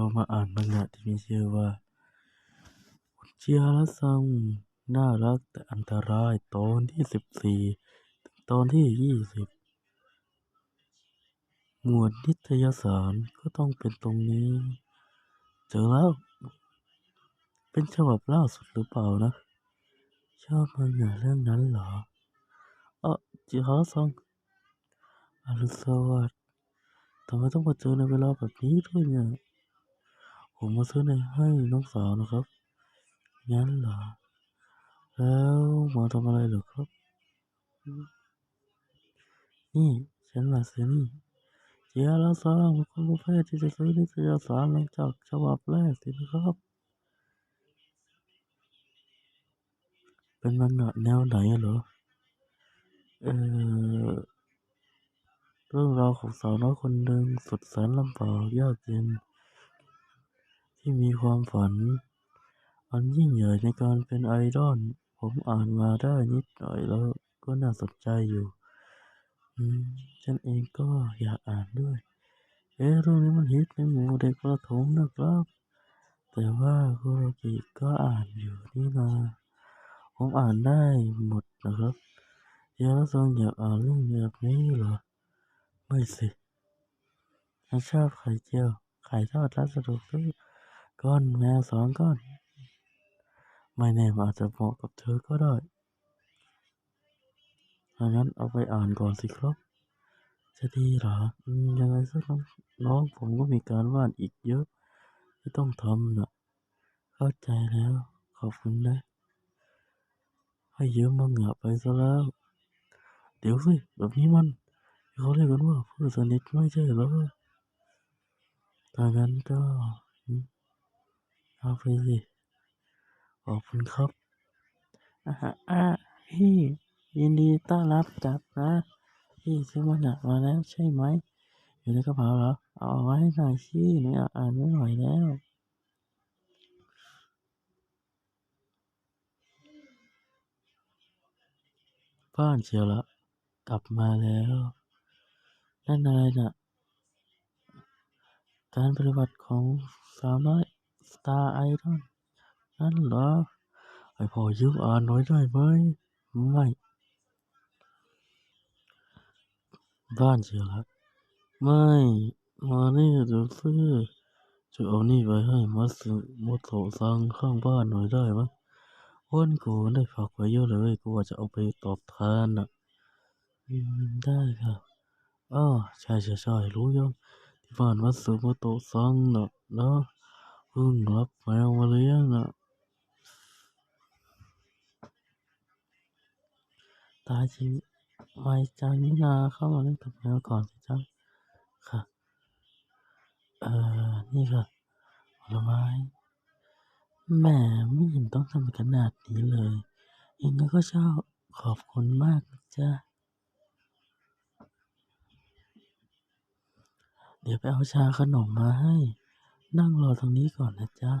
เรามาอ่านมังงะที่มีชื่อว่าอุจิฮาระซัง น่ารักแต่อันตรายตอนที่สิบสี่ถึงตอนที่ยี่สิบหมวดนิตยสารก็ต้องเป็นตรงนี้ เจอแล้ว เป็นฉบับล่าสุดหรือเปล่านะ ชอบมังงะเรื่องนั้นเหรอเออจิฮาระซังอรุณสวัสดิ์ทำไมต้องมาเจอในเวลาแบบนี้ด้วยเนี่ย ผมมาซื้อในให้น้องสาวนะครับ งั้นเหรอ แล้วมาทำอะไรเหรอครับ นี่ฉันมาซื้อนี่เจียแล้วสางคนประเภทที่จะซื้อนิตยสารหลังจากฉบับแรกสินะครับ เป็นมังงะแนวไหนเหรอ เออเรื่องราวของสาวน้อยคนหนึ่งสุดแสนลำบากยากเย็น ที่มีความฝัน อันยิ่งใหญ่ในการเป็นไอดอล ผมอ่านมาได้นิดหน่อยแล้วก็น่าสนใจอยู่ อืม ฉันเองก็อยากอ่านด้วย เอ๊ะเรื่องนี้มันฮิตในหมู่เด็กประถมนะครับ แต่ว่าคุโรกิก็อ่านอยู่นี่นาผมอ่านได้หมดนะครับเยาซองอยากอ่านเรื่องแบบนี้เหรอ ไม่สิฉันชอบไข่เจียว ไข่ทอดร้านสะดวกซื้อ ก้อนแมวสองก้อน ไม่แน่อาจจะเหมาะกับเธอก็ได้ถ้างั้นเอาไปอ่านก่อนสิครับ จะดีหรอยังไงสักน้องน้องผมก็มีการบ้านอีกเยอะ ที่ต้องทำนะเข้าใจแล้ว ขอบคุณนะ ให้เยืมมังงะไปซะแล้ว เดี๋ยวสิแบบนี้มันเขาเรียกกันว่าเพื่อนสนิทไม่ใช่หรอถ้างั้นก็ เอาไปสิขอบคุณครับอ่าฮะอ่าพี่ยินดีต้อนรับกลับนะพี่ซื้อมังงะมาแล้วใช่ไหมอยู่ในกระเป๋าเหรอเอาออกมาให้หน่อยสิหนูอยากอ่านไม่ไหวแล้วบ้านเชียวละกลับมาแล้วนั่นอะไรน่ะการปฏิบัติของสาวน้อย สตาร์ไอดอลนั่นเหรอ ไอพอยืมอ่านหน่อยได้ไหม ไม่ บ้านเชียวละไม่ มานี่เดี๋ยวสิจะเอานี่ไปให้มัสึโมโตซังข้างบ้านหน่อยได้ไหมวันก่อนได้ฝากไว้เยอะเลย กูว่าจะเอาไปตอบแทนน่ะได้ค่ะอ้อใช่ใช่ใช่รู้ยังที่บ้านมัตสึโมโตซังน่ะนะ เพิ่งรับแมวมาเลี้ยงน่ะตายจริงไม่จังนี่นาเข้ามาเล่นกับแมวก่อนสิจ๊ะค่ะ เอ่อ นี่ค่ะผลไม้แหมไม่เห็นต้องทำขนาดนี้เลยเองก็ชอบขอบคุณมากจ๊ะเดี๋ยวไปเอาชาขนมมาให้ นั่งรอตรงนี้ก่อนนะจ๊ะ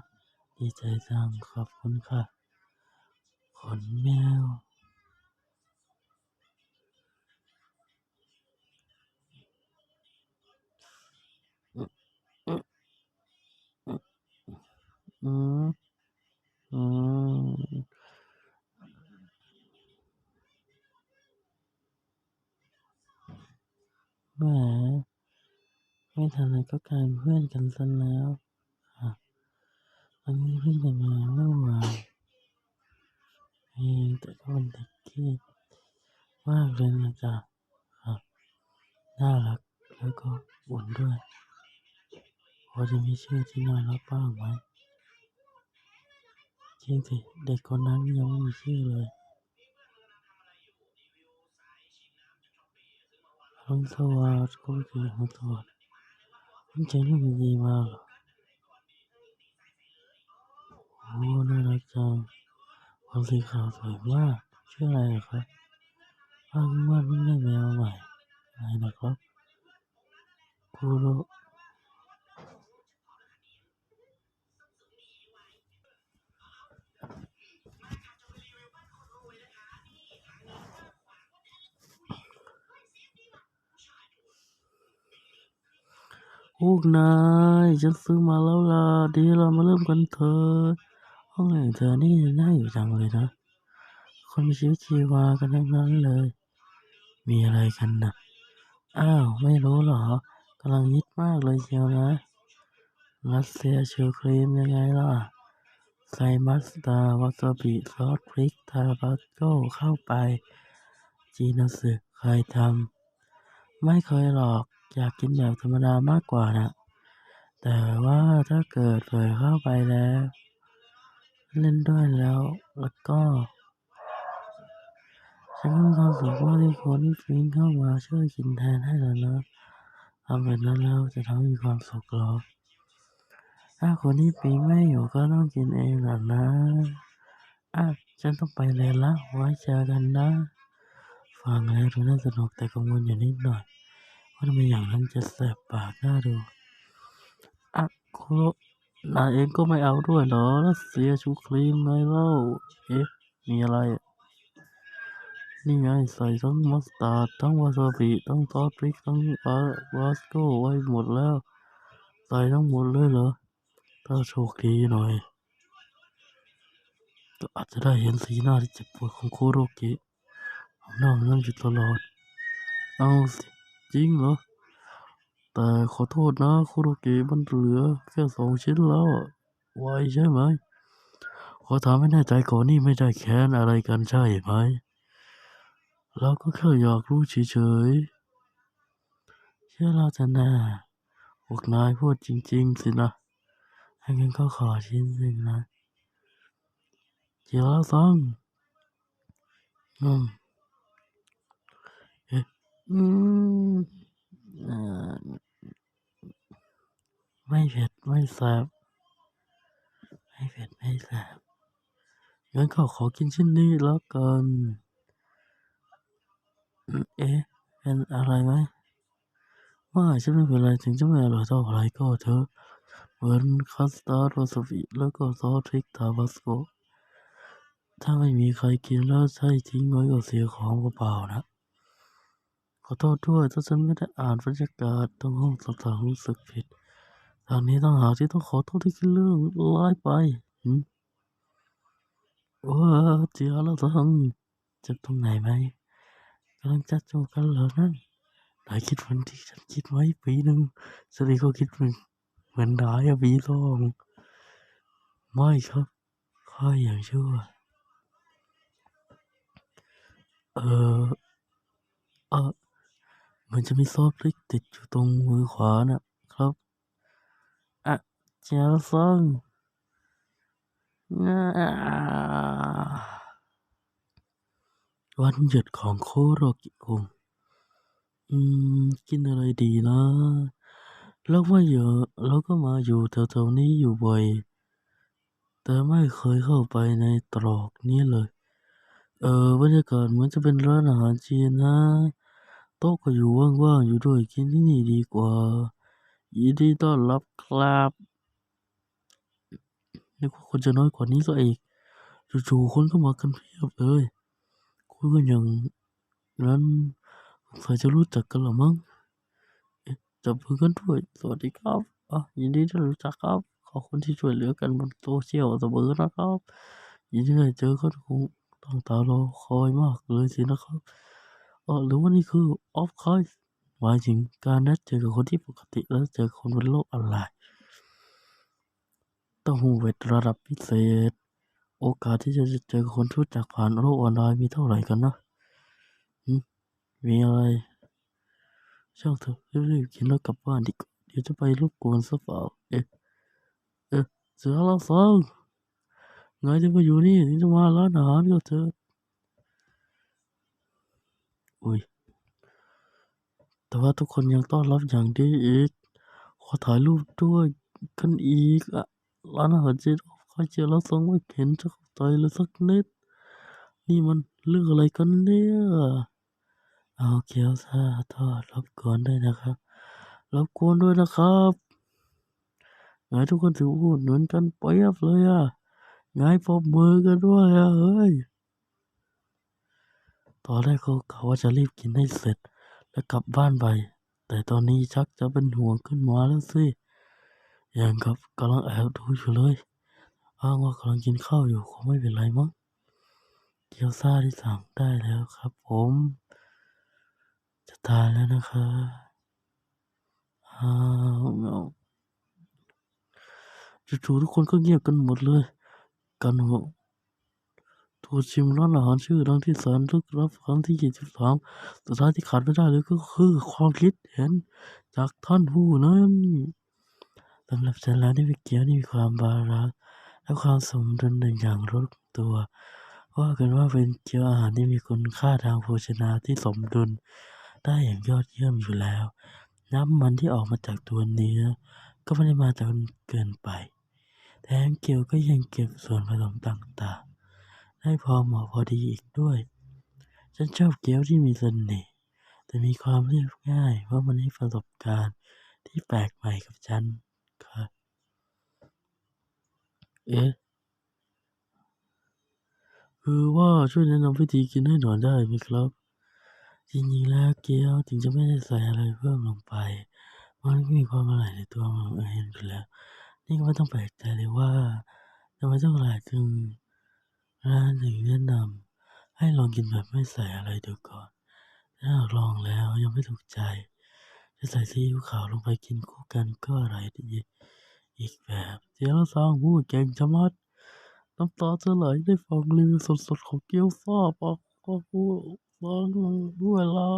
ดีใจจังขอบคุณค่ะ ขนแมว อืม อืม แหม ไม่ทันไร ก็กลายเป็นเพื่อนกันซะแล้วค่ะอันนี้เพิ่งแต่มาเมื่อวานเองแต่ก็เป็นเด็กที่มากเลยนะจ๊ะค่ะน่ารักแล้วก็อุ่นด้วยพอจะมีชื่อที่น่ารักบ้างไหมจริงสิเด็กคนนั้นยังไม่มีชื่อเลยอรุณสวัสดิ์ก็คืออรุณสวัสดิ์ คุณใจไม่มีดีมากโอ้น่ารักจังความสีขาวสวยมากชื่ออะไรเหรอครับอ้างว่าเพิ่งได้แมวใหม่อะไรนะครับคูโร พวกนายฉันซื้อมาแล้วล่ะดีเรามาเริ่มกันเถอะห้องแห่งเธอนี่น่าอยู่จังเลยนะ คนมีชีวิตชีวากันทั้งนั้นเลย มีอะไรกันนะอ้าวไม่รู้หรอกำลังฮิตมากเลยเชียวนะรัสเซียชูครีมยังไงล่ะใส่มัสตาร์วาซาบิซอสพริกทาบาโก้เข้าไป จีนสึเคยทำไม่เคยหรอก อยากกินแบบธรรมดามากกว่านะแต่ว่าถ้าเกิดเผยเข้าไปแล้ว เล่นด้วยแล้วแล้วก็ฉันก็มีความสุขว่าที่คนที่ฟิงเข้ามาช่วยกินแทนให้แล้วนะทำแบบนั้นแล้วจะทำให้มีความสุขหรอ ถ้าคนที่ฟิงไม่อยู่ก็ต้องกินเองล่ะนะอะฉันต้องไปเรียล้วไว้เจอกันนะ ฟังแล้วดูน่าสนุกแต่กังวลอยู่นิดหน่อย ว่าทำไมอย่างนั้นจะแสบปากน่าดูอะโคโรนายเองก็ไม่เอาด้วยเหรอรัสเซียชูครีมไงเล่า เอ๊ะ มีอะไรอะนี่ไงใส่ทั้งมัสตาร์ดทั้งวาซาบิทั้งซอสพริกทั้งวาวาสโก้ไว้หมดแล้ว ใส่ทั้งหมดเลยเหรอ ถ้าโชคดีหน่อย ก็อาจจะได้เห็นสีหน้าที่เจ็บปวดของโคโรเกะของหน้ามันนั่นอยู่ตลอด เอาสิ จริงเหรอ แต่ขอโทษนะโคโรเกะมันเหลือแค่สองชิ้นแล้วอะไวใช่ไหม ขอถามไม่แน่ใจก่อนนี่ไม่ได้แค้นอะไรกันใช่ไหม เราก็แค่อยากรู้เฉยๆเชื่อเราจะน่าพวกนายพูดจริง ๆ สินะถ้างั้นก็ขอชิ้นหนึ่งนะเจียวแล้วซังอืม อืม เอ่อ ไม่เผ็ด ไม่แสบไม่เผ็ด ไม่แสบงั้นก็ขอกินชิ้นนี้แล้วกัน อืมเอ๊ะ เป็นอะไรไหม ว่าฉันไม่เป็นไรถึงจะไม่อร่อยเท่าไรก็เถอะ เหมือนคัสตาร์ดวาซาบิแล้วก็ซอสพริกทาบาสโก ถ้าไม่มีใครกินแล้วใช้ทิ้งไว้ก็เสียของเปล่าๆนะ ขอโทษด้วยถ้าฉันไม่ได้อ่านบรรยากาศตรงห้องต่างๆรู้สึกผิดทางนี้ต้องหาที่ต้องขอโทษที่คิดเรื่องร้ายไปหืมว้าเจียแล้วทังเจ็บตรงไหนไหมกำลังจะจูกันเหรอนั่นนายคิดเหมือนที่ฉันคิดไว้ปีหนึ่งฉันเองก็คิดเหมือนเหมือนนายอะปีสองไม่ครับข้าอย่างชั่วเออเออ มือนจะมีซอสพริกติดอยู่ตรงมือขวาน่ะครับ อะเจียซังอ่าวันหยุดของโคโรกิคุงอืม กินอะไรดีนะแล้วมาอยู่แล้วก็มาอยู่แถวๆนี้อยู่บ่อย แต่ไม่เคยเข้าไปในตรอกนี้เลย เออบรรยากาศเหมือนจะเป็นร้านอาหารจีนนะ โต๊ะก็อยู่ว่างๆอยู่ด้วยกินที่นี่ดีกว่า ยินดีต้อนรับครับนึกว่าคนจะน้อยกว่านี้ซะอีกจู่ๆคนก็มากันเพียบเลยคุยกันอย่างนั้นสงสัยจะรู้จักกันละมั้งเอ๊ะจับมือกันด้วยสวัสดีครับอะยินดีที่รู้จักครับขอบคุณที่ช่วยเหลือกันบนโซเชียลเสมอนะครับยินดีได้เจอกันคงตั้งตารอคอยมากเลยสินะครับ ออหรือว่านี่คือออฟคอยหมายถึงการนัดเจอกับคนที่ปกติแล้วเจอคนบนโลกออนไลน์ต้องหูเวทระดับพิเศษ โอกาสที่จะเจอคนรู้จักผ่านโลกออนไลน์มีเท่าไหร่กันนะมีอะไร ช่างเถอะรีบๆกินแล้วกลับบ้านดีกว่าเดี๋ยวจะไปรบกวนซะเปล่าเอ๊ะเอ๊ะเสือละซังไงจะมาอยู่นี่ถึงจะมาร้านอาหารก็เถอะ อุ้ย แต่ว่าทุกคนยังต้อนรับอย่างดีอีก ขอถ่ายรูปด้วยกันอีกอะร้านอาหารจีนใครเจอแล้วส่งไม่เห็นจะเข้าใจเลยสักนิด นี่มันเรื่องอะไรกันเนี่ย เอาเกี๊ยวซ่าทอดรบกวนด้วยนะครับรบกวนด้วยนะครับไงทุกคนถือพูดเหมือนกันเปียบเลยอะไงปรบมือกันด้วยอะเฮ้ย ตอนแรกก็กะว่าจะรีบกินให้เสร็จ แล้วกลับบ้านไป แต่ตอนนี้ชักจะเป็นห่วงขึ้นมาแล้วสิอย่างกับกำลังแอบดูอยู่เลย อ้างว่ากำลังกินข้าวอยู่คงไม่เป็นไรมั้ง เกี๊ยวซ่าที่สั่งได้แล้วครับ ผม จะทานแล้วนะครับอ้าวเงาจู่ๆทุกคนก็เงียบกันหมดเลย กันหก ทัวร์ชิมร้านอาหารชื่อดังที่แสนลึกลับครั้งที่ยี่สิบสามสุดท้ายที่ขาดไม่ได้เลยก็คือความคิดเห็นจากท่านผู้นั้นสำหรับฉันแล้วนี่เกี๊ยวนี่มีความบาลานและความสมดุลในอย่างลดตัวว่ากันว่าเป็นเกี๊ยวอาหารที่มีคุณค่าทางโภชนาที่สมดุลได้อย่างยอดเยี่ยมอยู่แล้ว น้ำมันที่ออกมาจากตัวเนื้อ ก็ไม่ได้มาจนเกินไป แถมเกี๊ยวก็ยังเก็บส่วนผสมต่างๆ ได้พอเหมาะพอดีอีกด้วย ฉันชอบเกี๊ยวที่มีเสน่ห์แต่มีความเรียบง่าย เพราะมันให้ประสบการณ์ที่แปลกใหม่กับฉันค่ะเอ๊ะคือว่าช่วยแนะนำวิธีกินให้หน่อยได้ไหมครับ จริงๆแล้วเกี๊ยวถึงจะไม่ได้ใส่อะไรเพิ่มลงไป มันก็มีความอร่อยในตัวมันเองอยู่แล้ว นี่ก็ไม่ต้องแปลกใจเลยว่าทำไมต้องหลายถึง ร้านถึงแนะนำให้ลองกินแบบไม่ใส่อะไรดูก่อน ถ้าหากลองแล้วยังไม่ถูกใจ จะใส่ซีอิ๊วขาวลงไปกินคู่กันก็อร่อยดี อีกแบบเจียวซางพูดเก่งชะมัด น้ำตาจะไหลได้ฟังรีวิวสดๆของเกี๊ยวซ่าปากก็พูดฟังด้วยละ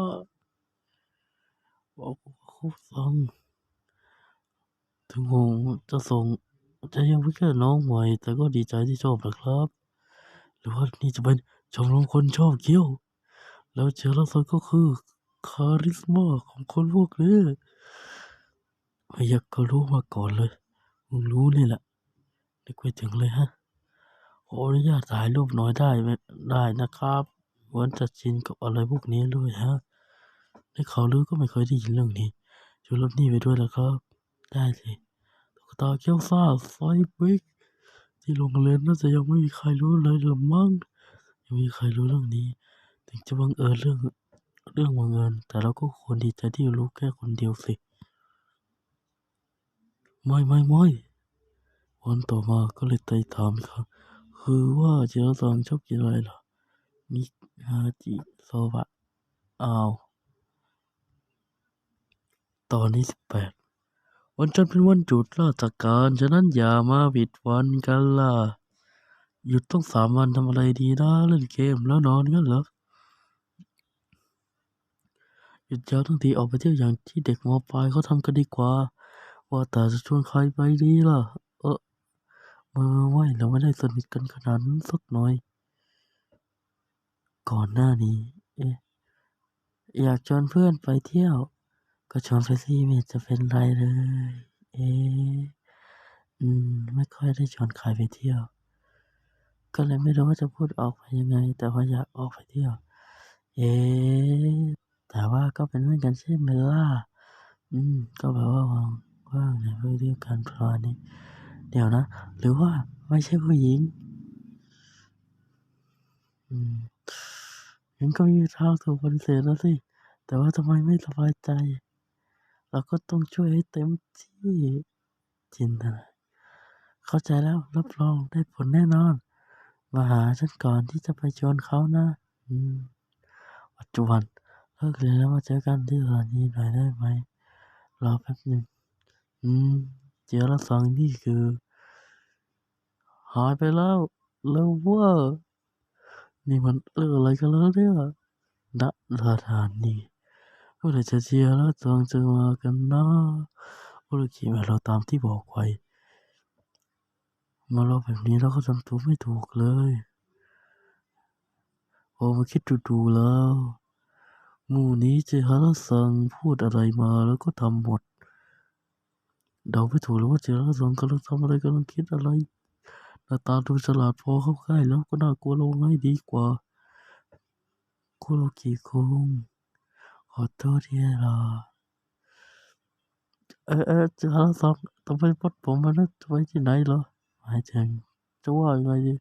บอกคุฟังถึงผมจะส่งจะยังไม่แค่น้องใหม่แต่ก็ดีใจที่ชอบนะครับ หรือว่านี่จะเป็นชมรมคนชอบเกี๊ยว แล้วเจลสันก็คือคาริสมาของคนพวกนี้ไม่อยากก็รู้มาก่อนเลยมึงรู้นี่แหละนึกไปถึงเลยฮะขออนุญาตถ่ายรูปหน่อยได้ไหมได้นะครับเหมือนจะชินกับอะไรพวกนี้ด้วยฮะในข่าวลือก็ไม่เคยได้ยินเรื่องนี้ช่วยลบหนี้ไปด้วยนะครับ ได้สิตุ๊กตาเกี๊ยวซ่าไซบิก ที่โรงเรียนน่าจะยังไม่มีใครรู้เลยหรือมั้งยังมีใครรู้เรื่องนี้ ถึงจะบังเอิญเรื่องเรื่องบังเอิญแต่เราก็ควรดีใจที่รู้แค่คนเดียวสิไม่ไม่ไม่วันต่อมาก็เลยไต่ถามอีกครับ คือว่าเจรสังชอบกินอะไรเหรอมิฮาจิโซบะอ้าว ตอนที่สิบแปด วันจันทร์เป็นวันหยุดราชการฉะนั้นอย่ามาผิดวันกันล่ะ หยุดต้องสามวันทำอะไรดีนะเล่นเกมแล้วนอนงั้นเหรอหยุดยาวทั้งทีออกไปเที่ยวอย่างที่เด็กมอปลายเขาทำกันดีกว่า ว่าแต่จะชวนใครไปดีล่ะ เออมือไม่เราไม่ได้สนิทกันขนาดนั้นสักหน่อย ก่อนหน้านี้ เอ๊ะอยากชวนเพื่อนไปเที่ยว ก็ชวนไปสิไม่เห็นจะเป็นไรเลย เอ๊ะอืม ไม่ค่อยได้ชวนใครไปเที่ยว ก็เลยไม่รู้ว่าจะพูดออกไปยังไง แต่ว่าอยากออกไปเที่ยว เอ๊ะแต่ว่าก็เป็นเพื่อนกันใช่ไหมล่ะ อืม ก็แบบว่าว่างว่างเนี่ยไปเที่ยวกันประมานี้ เดี๋ยวนะ หรือว่าไม่ใช่ผู้หญิง อืมงั้นก็ม่มีทางถูกปฏิเสธแล้วสิ แต่ว่าทำไมไม่สบายใจ เราก็ต้องช่วยให้เต็มที่จินตนาเข้าใจแล้วรับรองได้ผลแน่นอน มาหาฉันก่อนที่จะไปชวนเขานะอืมปัจจุบันเลิกเรียนแล้วมาเจอกันที่สถานีหน่อยได้ไหมรอแป๊บหนึ่งอืม เจียวละสองนี่คือ หายไปแล้วแล้วว่านี่มันเรื่องอะไรกันแล้วเนี่ยณสถานี เมื่อไหร่จะเชียร์แล้วจองจะมากันนะโอเคมาเราตามที่บอกไว้มาเราแบบนี้เราก็ทำตัวไม่ถูกเลยพอมาคิดดูๆแล้วหมู่นี้เจฮาระซังพูดอะไรมาแล้วก็ทำหมด เดาไม่ถูกเลยว่าเจฮาระซังกำลังทำอะไรกำลังคิดอะไรหน้าตาดูฉลาดพอเข้าใกล้แล้วก็น่ากลัวลงให้ดีกว่าคุโรกิคง ขอโทษที่รอ เออเออเจฮาระซังต้องไปพดผมมานะจะไปที่ไหนเหรอหมายถึงจะว่ายังไงดี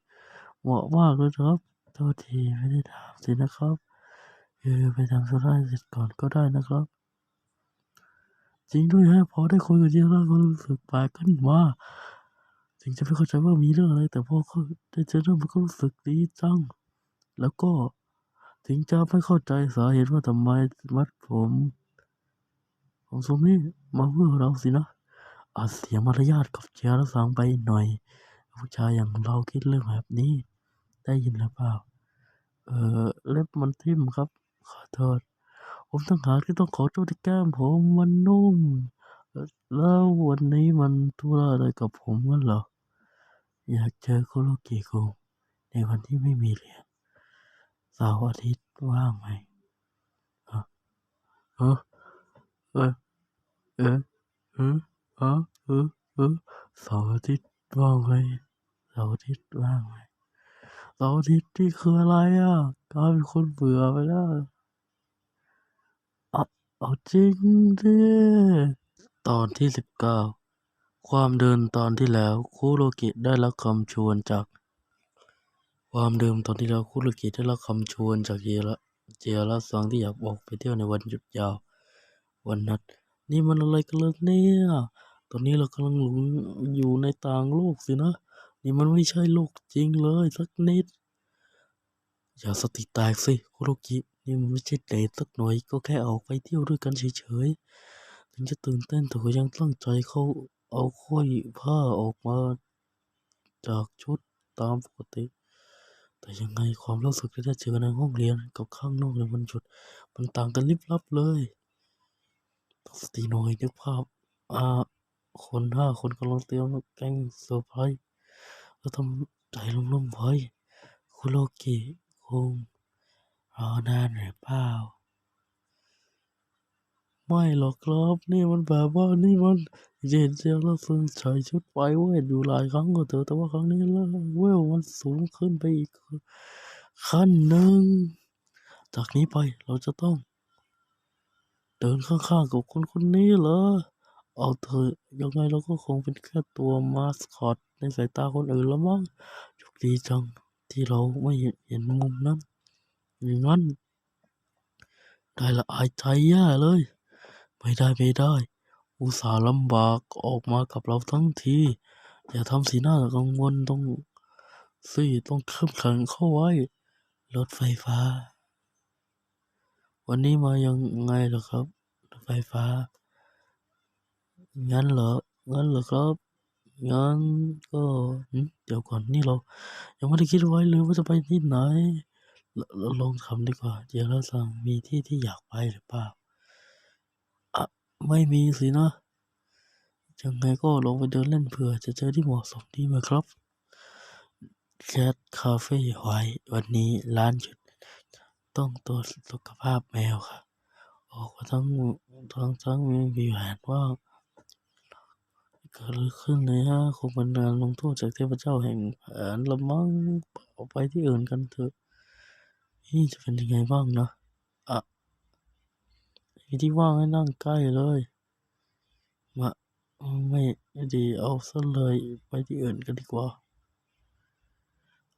เหมาะมากเลยครับ โทษทีไม่ได้ถามสินะครับเออไปทำธุระเสร็จก่อนก็ได้นะครับ จริงด้วยฮะพอได้คุยกับเจียร่าก็รู้สึกแปลกขึ้นมาถึงจะไม่เข้าใจว่ามีเรื่องอะไร แต่พอเขาได้เจอเรื่องมันก็รู้สึกดีจัง แล้วก็ ถึงจะไม่เข้าใจสาเหตุว่าทำไมมัดผมของสมนี่มาเพื่อเราสินะอาจเสียมารยาทกับเจียร่าสังไปหน่อย ผู้ชายอย่างเราคิดเรื่องแบบนี้ ได้ยินหรือเปล่า เออเล็บมันทิ่มครับ ขอโทษ ผมต้องหาที่ต้องขอโทษที่แก้มผมมันนุ่ม แล้ววันนี้มันธุระอะไรกับผมงั้นเหรอ อยากเจอโคโรกิคุงในวันที่ไม่มีเรียน เสาร์อาทิตย์ว่างไหมเออเออเออเออเออเออเออเสาร์อาทิตย์ว่างไหมเสาร์อาทิตย์ว่างไหมเสาร์อาทิตย์นี่คืออะไรอะกลายเป็นคนเบื่อไปแล้วเอาเอาจริงดิตอนที่สิบเก้าความเดินตอนที่แล้วคุโรกิได้รับคำชวนจาก ความเดิมตอนที่แล้วคุโรกิได้รับคำชวนจากเจระเจระซังที่อยากออกไปเที่ยวในวันหยุดยาว วันนัด นี่มันอะไรกันเลยเนี่ย ตอนนี้เรากำลังหลงอยู่ในต่างโลกสินะ นี่มันไม่ใช่โลกจริงเลยสักนิด อย่าสติแตกสิคุโรกินี่มันไม่ใช่เดทสักหน่อยก็แค่ออกไปเที่ยวด้วยกันเฉยๆ ถึงจะตื่นเต้นแต่ก็ยังตั้งใจเขาเอาค่อยผ้าออกมา จากชุดตามปกติ แต่ยังไงความรู้สึกที่ได้เจอในห้องเรียนกับข้างนอกในวันหยุด มันต่างกันลิบลับเลยตั้งสตีหน่อยนึกภาพอาคนห้าคนกำลังเตรียมแกงเซอร์ไพรส์แล้วทำใจลุ่มๆไว้คุโรกิคงรอนานหรือเปล่า ไม่หรอกครับ นี่มันแบบว่านี่มันเย็นเจียวแล้วซึ่งใส่ชุดไฟเวทอยู่หลายครั้งก็เถอะแต่ว่าครั้งนี้แล้วเวลมันสูงขึ้นไปอีกขั้นหนึ่ง จากนี้ไปเราจะต้อง เดินข้างๆกับคนคนนี้เหรอ เอาเถอะยังไงเราก็คงเป็นแค่ตัวมาสคอตในสายตาคนอื่นแล้วมั้งโชคดีจังที่เราไม่เห็นมุมนั้นอย่างนั้นได้ละอายใจแย่เลย ไม่ได้ไม่ได้ อุตส่าห์ลำบากออกมากับเราทั้งที อย่าทำสีหน้ากังวลต้องสิต้องเข้มแข็งเข้าไว้ รถไฟฟ้า วันนี้มายังไงเหรอครับ รถไฟฟ้า งั้นเหรอ งั้นเหรอครับงั้นก็เดี๋ยวก่อนนี่เรา ยังไม่ได้คิดไว้เลยว่าจะไปที่ไหน เราลองทำดีกว่า เดี๋ยวเราสั่งมีที่ที่อยากไปหรือเปล่า ไม่มีสินะ ยังไงก็ลองไปเดินเล่นเผื่อจะเจอที่เหมาะสมดีไหมครับแคทคาเฟ่ไว้วันนี้ร้านหยุด ต้องตรวจสุขภาพแมวค่ะ ออกมาทั้งทั้งทั้งมีมีแผนว่าเกิดอะไรขึ้นเลยฮะคงเป็นการลงโทษจากเทพเจ้าแห่งแผนละมั้งเอาไปที่อื่นกันเถอะ นี่จะเป็นยังไงบ้างนะอะ มีที่ว่างให้นั่งใกล้เลยมาไม่ดีเอาซะเลยไปที่อื่นกันดีกว่า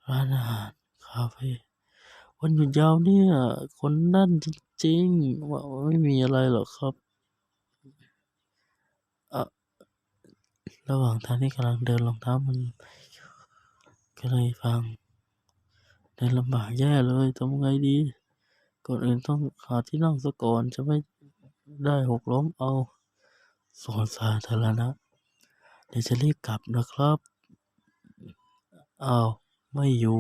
ร้านอาหารคาเฟ่วันหยุดยาวเนี่ย คนนั่นจริงๆว่าไม่มีอะไรหรอกครับอะระหว่างทางที่กำลังเดินรองเท้ามัน ก็เลยฟังเดินลำบากแย่เลยทำไงดี ก่อนอื่นต้องหาที่นั่งซะก่อนจะไม่ ได้หกล้มเอาสวนสาธารณะเดี๋ยวจะรีบกลับนะครับอ้าวไม่อยู่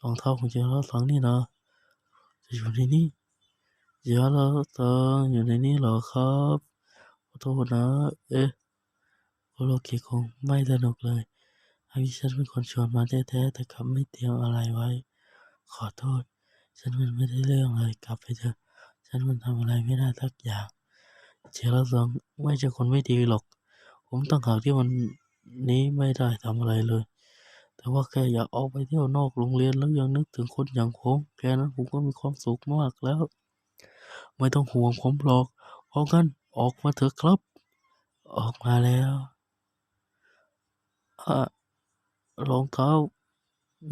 รองเท้าของเจราสังนี่นะจะอยู่ในนี้เจราสังอยู่ในนี้เหรอครับขอโทษนะ เอ๊ะโคโลกิคงไม่สนุกเลยทั้งที่ฉันเป็นคนชวนมาแท้ๆแต่กลับไม่เตรียมอะไรไว้ ขอโทษ ฉันมันไม่ได้เรื่องเลยกลับไปเถอะ ฉันมันทำอะไรไม่ได้สักอย่างเจราสังไม่ใช่คนไม่ดีหรอก ผมต่างหากที่วันนี้ไม่ได้ทำอะไรเลย แต่ว่าแค่อยากออกไปเที่ยวนอกโรงเรียนแล้วยังนึกถึงคนอย่างผมแค่นั้นผมก็มีความสุขมากแล้ว ไม่ต้องห่วงผมหรอกเพราะงั้นออกมาเถอะครับ ออกมาแล้วรองเท้า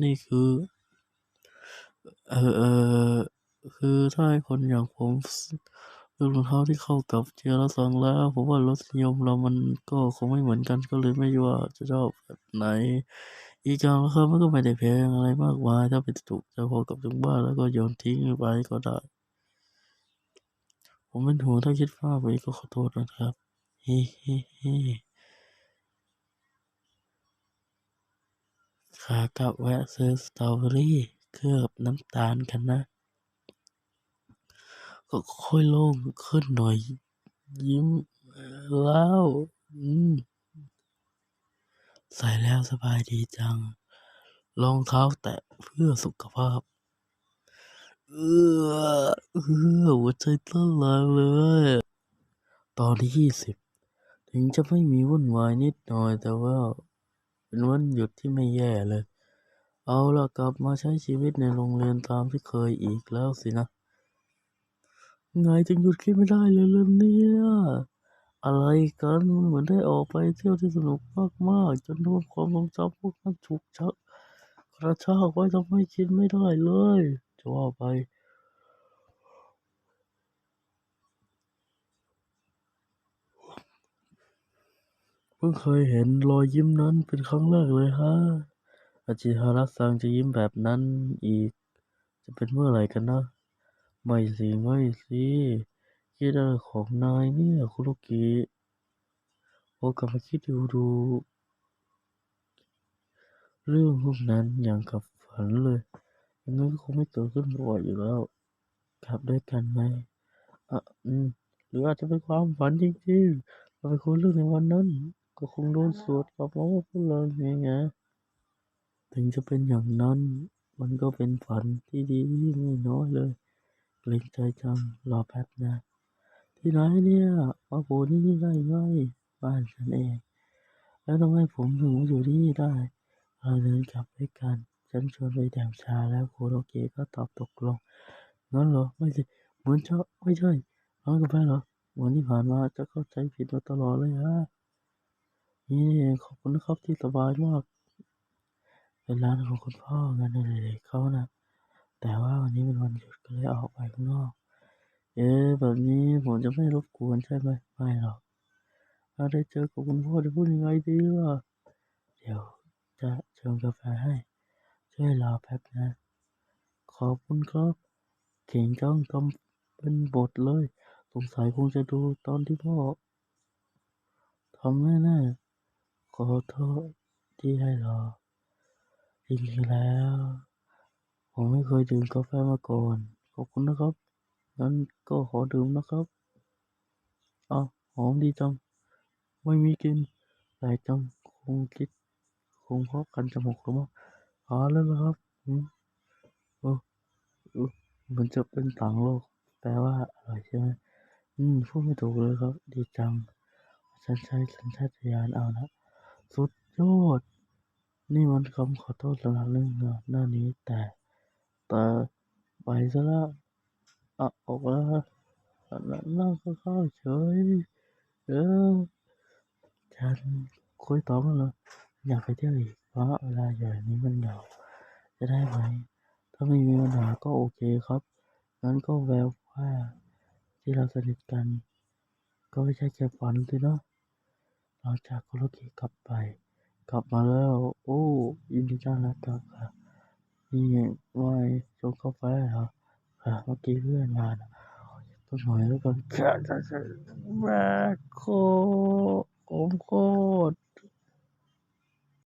นี่คือ เออ คือถ้าให้คนอย่างผมเลือกรองเท้าที่เข้ากับเจียรศักดิ์แล้ว ผมว่ารสนิยมเรามันก็คงไม่เหมือนกันก็เลยไม่ว่าจะชอบแบบไหน อีกอย่างราคามันก็ไม่ได้แพงอะไรมากมายถ้าเป็นถูกใจพอกลับถึงบ้านแล้วก็โยนทิ้งไปก็ได้ ผมเป็นห่วงถ้าคิดมากไปก็ขอโทษนะครับเฮ้เฮ้เฮ้ขากลับแวะซื้อสตรอเบอรี่เคลือบน้ำตาลกันนะ ก็ค่อยโล่งขึ้นหน่อย ยิ้มแล้วอืมใส่แล้วสบายดีจัง รองเท้าแตะเพื่อสุขภาพ เออเออหัวใจเต้นแรงเลย ตอนที่ยี่สิบ ถึงจะไม่มีวุ่นวายนิดหน่อย แต่ว่า เป็นวันหยุดที่ไม่แย่เลย เอาละกลับมาใช้ชีวิตในโรงเรียนตามที่เคยอีกแล้วสินะ ไงจึงหยุดคิดไม่ได้เลยเรื่องเนี้ยอะไรกันมันเหมือนได้ออกไปเที่ยวที่สนุกมากๆจนรวมความทรงจำพวกนั้นฉุกชักกระชากไว้ทำให้คิดไม่ได้เลย จะว่าไป เพิ่งเคยเห็นรอยยิ้มนั้นเป็นครั้งแรกเลยฮะอาจิฮาระซังจะยิ้มแบบนั้นอีก จะเป็นเมื่อไหร่กันนะ ไม่สิ ไม่สิ คิดอะไรของนายเนี่ย คุโรกิ โอกลับมาคิดดูดู เรื่องพวกนั้นอย่างกับฝันเลยยังไงก็คงไม่เกิดขึ้นบ่อยอยู่แล้วกลับด้วยกันไหมอะอืมหรืออาจจะเป็นความฝันจริงๆเราไปคุยเรื่องในวันนั้น ก็คงโดนสวดกลับมาว่าพวกเราไงไงถึงจะเป็นอย่างนั้น มันก็เป็นฝันที่ดีไม่น้อยเลย กรงใจจัง รอแป๊บนะ ที่ไหนเนี่ยมาโผล่ที่นี่ได้ไงบ้านฉันเอง แล้วทำไมผมถึงมาอยู่ที่นี่ได้เราเดินกลับด้วยกัน ฉันชวนไปดื่มชาแล้วโคโรเกะก็ตอบตกลงงั้นเหรอ ไม่สิเหมือนจะไม่ใช่ร้านกาแฟเหรอวันที่ผ่านมาจะเข้าใจผิดมาตลอดเลยฮะนี่เองขอบคุณนะครับที่สบายมาก เป็นร้านของคุณพ่องานอดิเรกเขานะ แต่ว่าวันนี้เป็นวันหยุดก็เลยออกไปข้างนอก เอ๊ะแบบนี้ผมจะไม่รบกวนใช่ไหมไม่หรอกถ้าได้เจอกับคุณพ่อจะพูดยังไงดีล่ะเดี๋ยวจะเชิญกาแฟให้ ช่วยรอแป๊บนะ ขอบคุณครับ เก่งจังทำเป็นบทเลย สงสัยคงจะดูตอนที่พ่อทำแน่ๆขอโทษที่ให้รอจริงๆแล้ว ผมไม่เคยดื่มกาแฟมาก่อน ขอบคุณนะครับ งั้นก็ขอดื่มนะครับอ้าวหอมดีจัง ไม่มีกลิ่นแปลกจัง คงคิด คงพราะกันจมูกหรือมั้งอ๋อแล้วเหรอครับอืมโอ้มันจะเป็นต่างโลก แปลว่าอร่อยใช่ไหมอืมพูดไม่ถูกเลยครับ ดีจัง ฉันใช้สัญชาตญาณเอานะ สุดยอด นี่มันคำขอโทษสำหรับเรื่องก่อนหน้านี้แต่ แต่ไปซะล้วอะออกมาแล้วนั่งข้าเฉยเออฉันคุยต่อมั้าเหรอยากไปเที่ยวอีกเพราะเวลาอยู่แบบนี้มันเหงาจะได้ไหม ถ้าไม่มีปัญหาก็โอเคครับงั้นก็แววว่าที่เราสนิทกัน ก็ไม่ใช่แค่ฝันสินะหลังจากคุโรกิกลับไป กลับมาแล้ว โอ้ยินดีต้อนรับกลับค่ะ นี่ไงว่าไงชงกาแฟเหรอเมื่อกี้เพื่อนมาต้องหน่อยแล้วกันแค่แม่โคผมโค